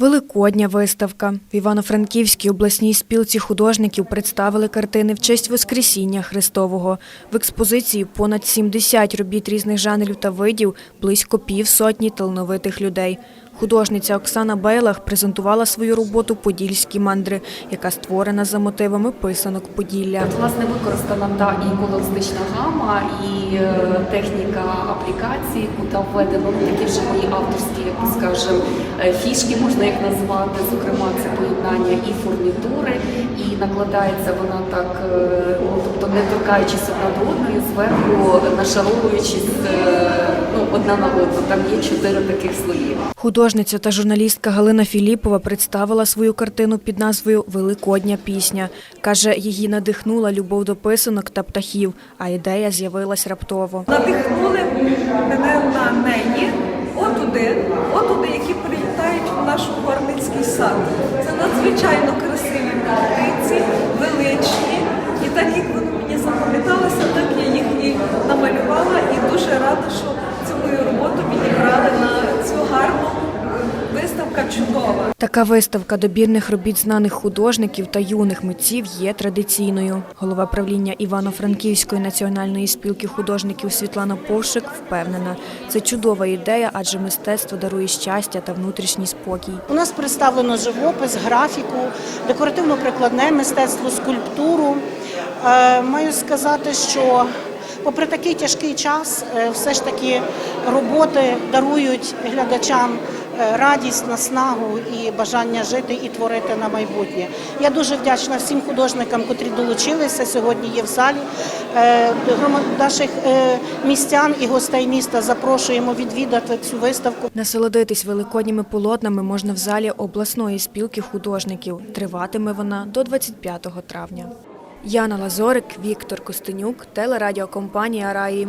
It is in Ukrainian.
Великодня виставка. В Івано-Франківській обласній спілці художників представили картини в честь Воскресіння Христового. В експозиції понад 70 робіт різних жанрів та видів, близько півсотні талановитих людей. Художниця Оксана Бейлах презентувала свою роботу Подільські мандри, яка створена за мотивами писанок Поділля. Власне, використана та і колористична гама, і е, техніка аплікації, куди введено ну, такі вже мої авторські, скажем, е, фішки можна їх назвати. Зокрема, це поєднання і фурнітури, і накладається вона так, е, ну тобто не торкаючись одна до одної, зверху нашаровуючись ну, одна на одну. Там є чотири таких слої. Художниця та журналістка Галина Філіпова представила свою картину під назвою Великодня пісня. Каже, її надихнула любов до писанок та птахів, а ідея з'явилась раптово. надихнули мене на неї отуди, отуди, які прилітають в наш горницький сад. Це надзвичайно красиві птиці, величні. І так як вони мені запам'яталися, так я їх і намалювала. І дуже рада, що цю мою роботу відібрали на цю гарну е, виставка чудова. Така виставка добірних робіт знаних художників та юних митців є традиційною. Голова правління Івано-Франківської національної спілки художників Світлана Повшик впевнена, це чудова ідея, адже мистецтво дарує щастя та внутрішній спокій. У нас представлено живопис, графіку, декоративно-прикладне мистецтво, скульптуру. Е, Маю сказати, що попри такий тяжкий час, е, все ж таки роботи дарують глядачам радість, наснагу і бажання жити і творити на майбутнє. Я дуже вдячна всім художникам, котрі долучилися сьогодні. Є в залі Е, наших е, містян і гостей міста. Запрошуємо відвідати цю виставку. Насолодитись великодніми полотнами можна в залі обласної спілки художників. Триватиме вона до 25 травня. Яна Лазорик, Віктор Костенюк, телерадіокомпанія Раї.